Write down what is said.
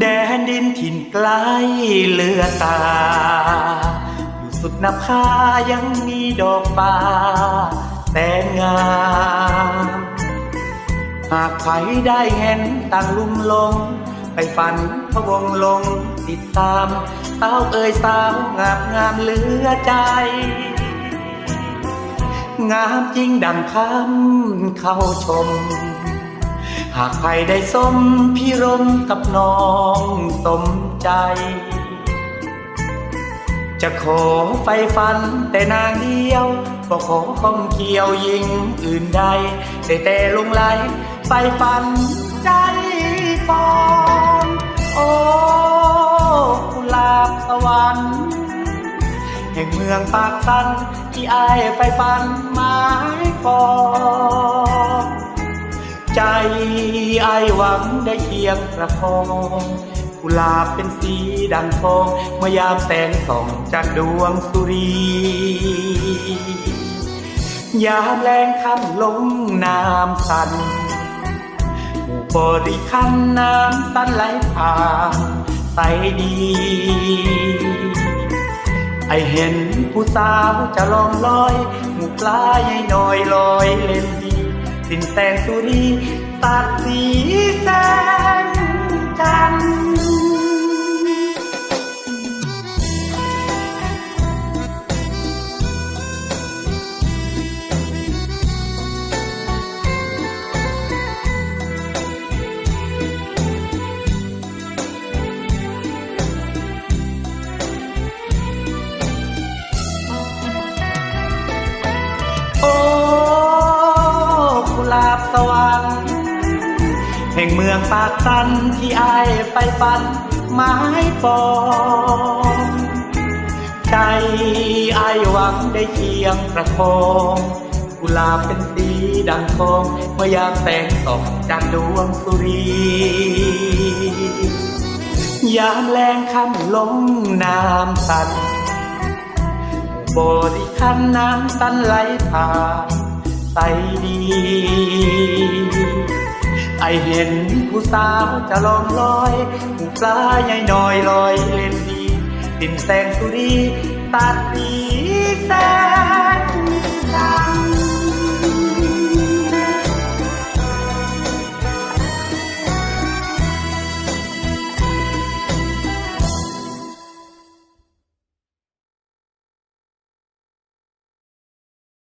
แดนดินถิ่นไกลเลือตา อยู่สุดนภายังมีดอกฟ้าแต่งามหากใครได้เห็นต่างลุ่มลง ไปฝันพะวงลงติดตามสาวเอ่ยสาวงามงามเหลือใจ งามจริงดังคำเข้าชม หากใครได้สมพี่รมกับน้องสมใจ จะขอไฟฟันแต่นางเดียวก็ขอข้องเกี่ยวยิงอื่นใดแต่แต่ลงไหลไฟฟันใจปองโอ้กุลาบสวรรค์แห่งเมืองปากสันที่อายไฟฟันหมายปอง ใจอายหวังได้เคียงประคองกุหลาบเป็นสีดังทองเมื่อยามแสงส่องจากดวงสุรี ยามแรงคำลงน้ำสันหมู่บริคันน้ำสันไหลผ่านใสดี ไอเห็นผู้สาวจะลองลอย หมู่ปลาใหญ่น้อยลอยเล่น สินแสงสุรีตัดสีแสงจันทร์ งเมืองปากสันที่อายไปปันไม้ปองใจอายหวังได้เคียงประคองกุหลาบเป็นสีดังทองเมื่อยามแสงส่องจากดวงสุรียามแรงคำลงน้ำสันบริคันน้ำสันไหลผ่านใสดี ไอเห็นผู้สาวจะลองลอยผู้ปลาใหญ่น้อยลอยเล่นดีดินแสงสุรีตัดสีแสง